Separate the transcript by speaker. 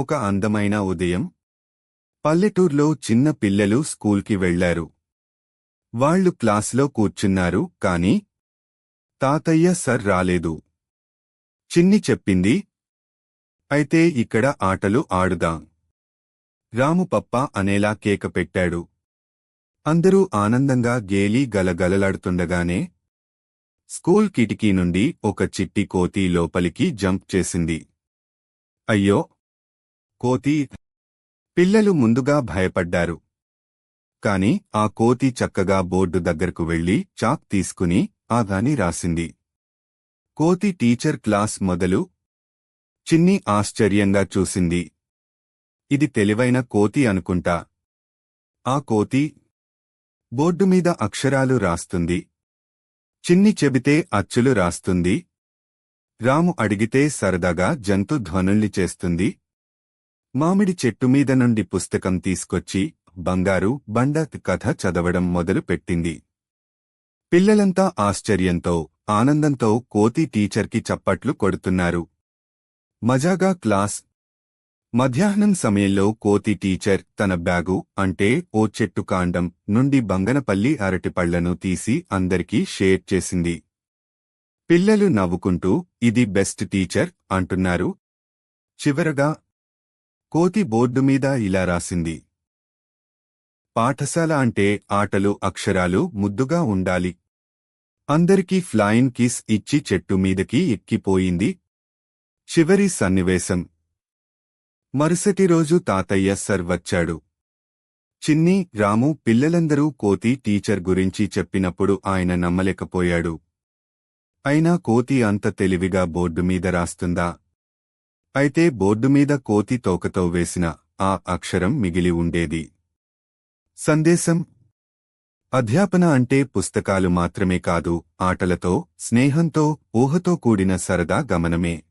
Speaker 1: ఒక అందమైన ఉదయం? పల్లెటూర్లో చిన్న పిల్లలు స్కూల్కి వెళ్ళారు వాళ్ళు క్లాసులో కూర్చున్నారు కాని తాతయ్య సర్ రాలేదు. చిన్ని చెప్పింది అయితే ఇక్కడ ఆటలు ఆడుదాం. రాము పప్ప అనేలా కేక పెట్టాడు. అందరూ ఆనందంగా గేలి గలగలలాడుతుండగానే స్కూల్ కిటికీ నుండి ఒక చిట్టి కోతి లోపలికి జంప్ చేసింది. అయ్యో! కోతి పిల్లలు ముందుగా భయపడ్డారు. కాని ఆ కోతి చక్కగా బోర్డు దగ్గరకు వెళ్ళి చాక్ తీసుకుని ఆగాని రాసింది. కోతి టీచర్ క్లాస్ మొదలు చిన్ని ఆశ్చర్యంగా చూసింది. ఇది తెలివైన కోతి అనుకుంటా. ఆ కోతి బోర్డు మీద అక్షరాలు రాస్తుంది. చిన్ని చెబితే అచ్చులు రాస్తుంది. రాము అడిగితే సరదాగా జంతు ధ్వనుల్ని చేస్తుంది. మామిడి చెట్టు మీద నుండి పుస్తకం తీసుకొచ్చి బంగారు బండ కథ చదవడం మొదలు పెట్టింది పిల్లలంతా ఆశ్చర్యంతో ఆనందంతో కోతి టీచర్కి చప్పట్లు కొడుతున్నారు. మజాగా క్లాస్. మధ్యాహ్నం సమయంలో కోతి టీచర్ తన బ్యాగు అంటే ఓ చెట్టు కాండం నుండి బంగనపల్లి అరటిపళ్ళను తీసి అందరికీ షేర్ చేసింది. పిల్లలు నవ్వుకుంటూ ఇది బెస్ట్ టీచర్ అంటున్నారు. చివరగా కోతి బోర్డు మీద ఇలా రాసింది. పాఠశాల అంటే ఆటలు అక్షరాలు ముద్దుగా ఉండాలి. అందరికీ ఫ్లైన్ కిస్ ఇచ్చి చెట్టు మీదకి ఎక్కిపోయింది. చివరి సన్నివేశం. మరుసటి రోజు తాతయ్య సర్ వచ్చాడు. చిన్ని రాము పిల్లలందరూ కోతి టీచర్ గురించి చెప్పినప్పుడు ఆయన నమ్మలేకపోయాడు. అయినా కోతి అంత తెలివిగా బోర్డు మీద రాస్తుందా? అయితే బోర్డు మీద కోతి తోకతో వేసిన ఆ అక్షరం మిగిలి ఉండేది. సందేశం. అధ్యాపన అంటే పుస్తకాలు మాత్రమే కాదు ఆటలతో స్నేహంతో ఊహతో కూడిన సరదా గమనమే.